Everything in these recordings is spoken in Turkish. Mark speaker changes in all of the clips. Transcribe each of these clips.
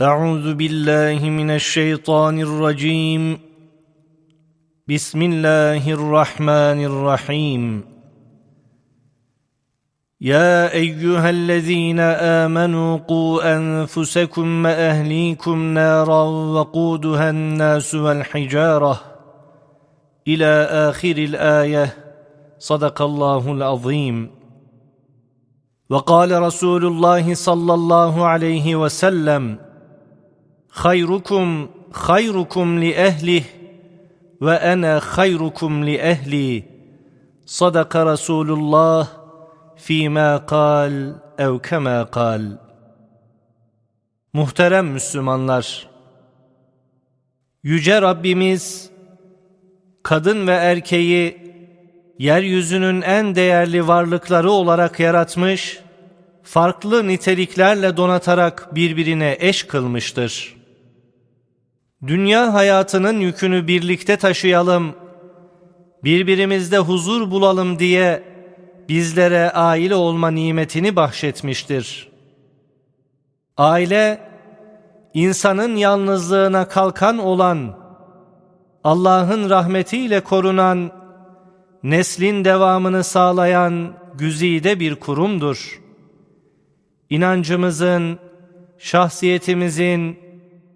Speaker 1: أعوذ بالله من الشيطان الرجيم. بسم الله الرحمن الرحيم. يا أيها الذين آمنوا قوا أنفسكم وأهليكم نارا وقودها الناس والحجارة. إلى آخر الآية. صدق الله العظيم. وقال رسول الله صلى الله عليه وسلم hayrukum hayrukum li ehlih ve ene hayrukum li ehli sadaka Resulullah fîmâ kal ev kemâ kal Muhterem Müslümanlar Yüce Rabbimiz kadın ve erkeği yeryüzünün en değerli varlıkları olarak yaratmış, farklı niteliklerle donatarak birbirine eş kılmıştır.'' Dünya hayatının yükünü birlikte taşıyalım, birbirimizde huzur bulalım diye bizlere aile olma nimetini bahşetmiştir. Aile, insanın yalnızlığına kalkan olan, Allah'ın rahmetiyle korunan, neslin devamını sağlayan güzide bir kurumdur. İnancımızın, şahsiyetimizin,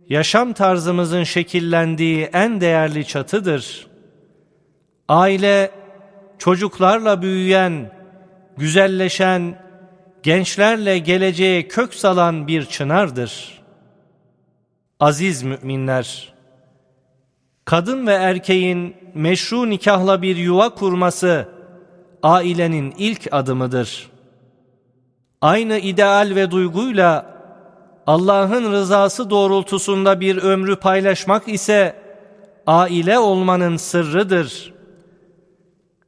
Speaker 1: yaşam tarzımızın şekillendiği en değerli çatıdır. Aile, çocuklarla büyüyen, güzelleşen, gençlerle geleceğe kök salan bir çınardır. Aziz müminler, kadın ve erkeğin meşru nikahla bir yuva kurması, ailenin ilk adımıdır. Aynı ideal ve duyguyla Allah'ın rızası doğrultusunda bir ömrü paylaşmak ise aile olmanın sırrıdır.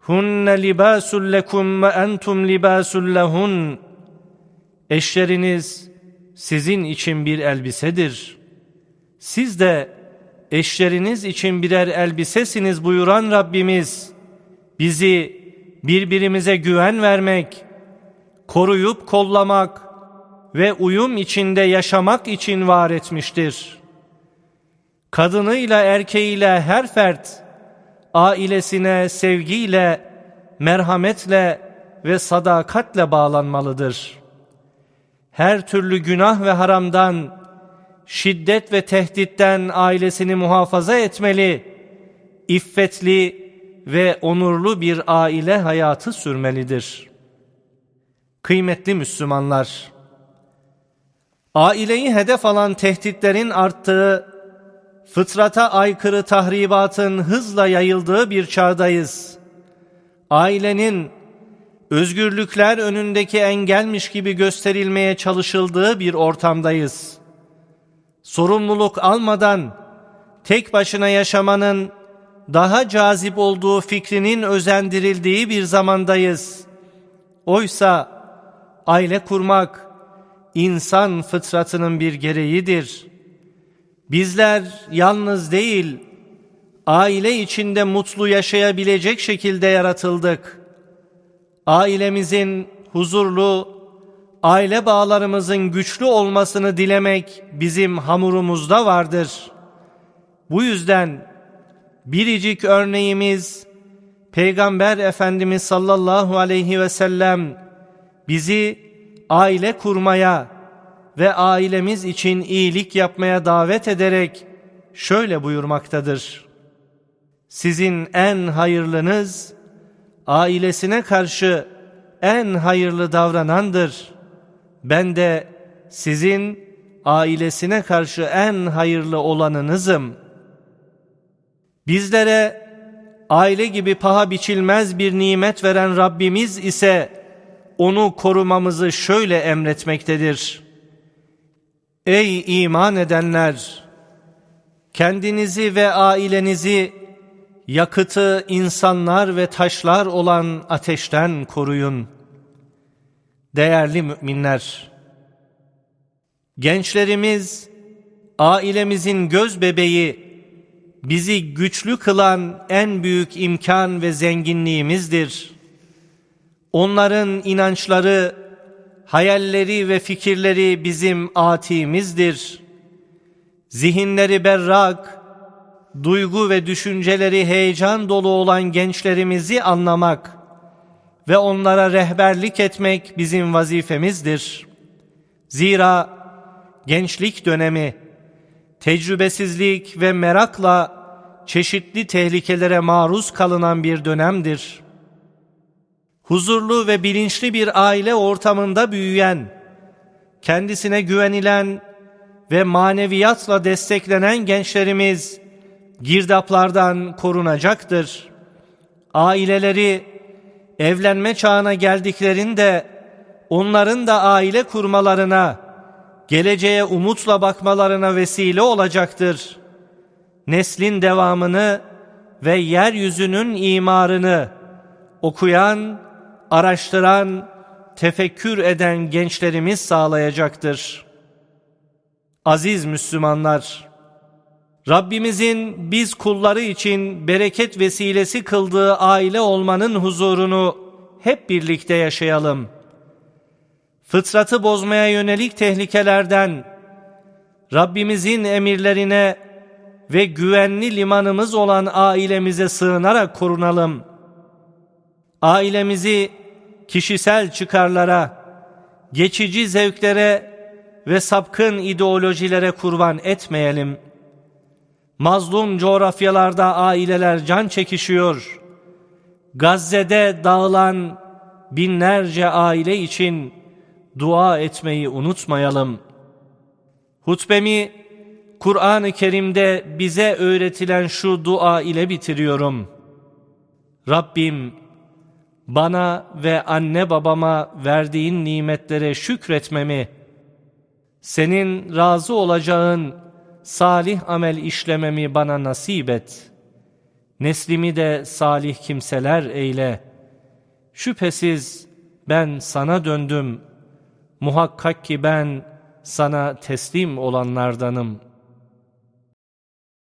Speaker 1: Hunne libasul lekum ve entum libasul lehun. Eşleriniz sizin için bir elbisedir. Siz de eşleriniz için birer elbisesiniz buyuran Rabbimiz bizi birbirimize güven vermek, koruyup kollamak ve uyum içinde yaşamak için var etmiştir. Kadınıyla erkeğiyle her fert ailesine sevgiyle, merhametle ve sadakatle bağlanmalıdır. Her türlü günah ve haramdan, şiddet ve tehditten ailesini muhafaza etmeli, iffetli ve onurlu bir aile hayatı sürmelidir. Kıymetli Müslümanlar, aileyi hedef alan tehditlerin arttığı, fıtrata aykırı tahribatın hızla yayıldığı bir çağdayız. Ailenin özgürlükler önündeki engelmiş gibi gösterilmeye çalışıldığı bir ortamdayız. Sorumluluk almadan tek başına yaşamanın daha cazip olduğu fikrinin özendirildiği bir zamandayız. Oysa aile kurmak insan fıtratının bir gereğidir. Bizler yalnız değil, aile içinde mutlu yaşayabilecek şekilde yaratıldık. Ailemizin huzurlu, aile bağlarımızın güçlü olmasını dilemek bizim hamurumuzda vardır. Bu yüzden biricik örneğimiz Peygamber Efendimiz sallallahu aleyhi ve sellem bizi aile kurmaya ve ailemiz için iyilik yapmaya davet ederek şöyle buyurmaktadır. Sizin en hayırlınız ailesine karşı en hayırlı davranandır. Ben de sizin ailesine karşı en hayırlı olanınızım. Bizlere aile gibi paha biçilmez bir nimet veren Rabbimiz ise onu korumamızı şöyle emretmektedir. Ey iman edenler! Kendinizi ve ailenizi yakıtı insanlar ve taşlar olan ateşten koruyun. Değerli müminler! Gençlerimiz, ailemizin göz bebeği, bizi güçlü kılan en büyük imkan ve zenginliğimizdir. Onların inançları, hayalleri ve fikirleri bizim atimizdir. zihinleri berrak, duygu ve düşünceleri heyecan dolu olan gençlerimizi anlamak ve onlara rehberlik etmek bizim vazifemizdir. Zira gençlik dönemi tecrübesizlik ve merakla çeşitli tehlikelere maruz kalınan bir dönemdir. Huzurlu ve bilinçli bir aile ortamında büyüyen, kendisine güvenilen ve maneviyatla desteklenen gençlerimiz girdaplardan korunacaktır. Aileleri evlenme çağına geldiklerinde onların da aile kurmalarına, geleceğe umutla bakmalarına vesile olacaktır. Neslin devamını ve yeryüzünün imarını okuyan, araştıran, tefekkür eden gençlerimiz sağlayacaktır. Aziz Müslümanlar, Rabbimizin biz kulları için bereket vesilesi kıldığı aile olmanın huzurunu hep birlikte yaşayalım. Fıtratı bozmaya yönelik tehlikelerden, Rabbimizin emirlerine ve güvenli limanımız olan ailemize sığınarak korunalım. Ailemizi kişisel çıkarlara, geçici zevklere ve sapkın ideolojilere kurban etmeyelim. Mazlum coğrafyalarda aileler can çekişiyor. Gazze'de dağılan binlerce aile için dua etmeyi unutmayalım. Hutbemi Kur'an-ı Kerim'de bize öğretilen şu dua ile bitiriyorum. Rabbim bana ve anne babama verdiğin nimetlere şükretmemi, senin razı olacağın salih amel işlememi bana nasip et. Neslimi de salih kimseler eyle. Şüphesiz ben sana döndüm. Muhakkak ki ben sana teslim olanlardanım.''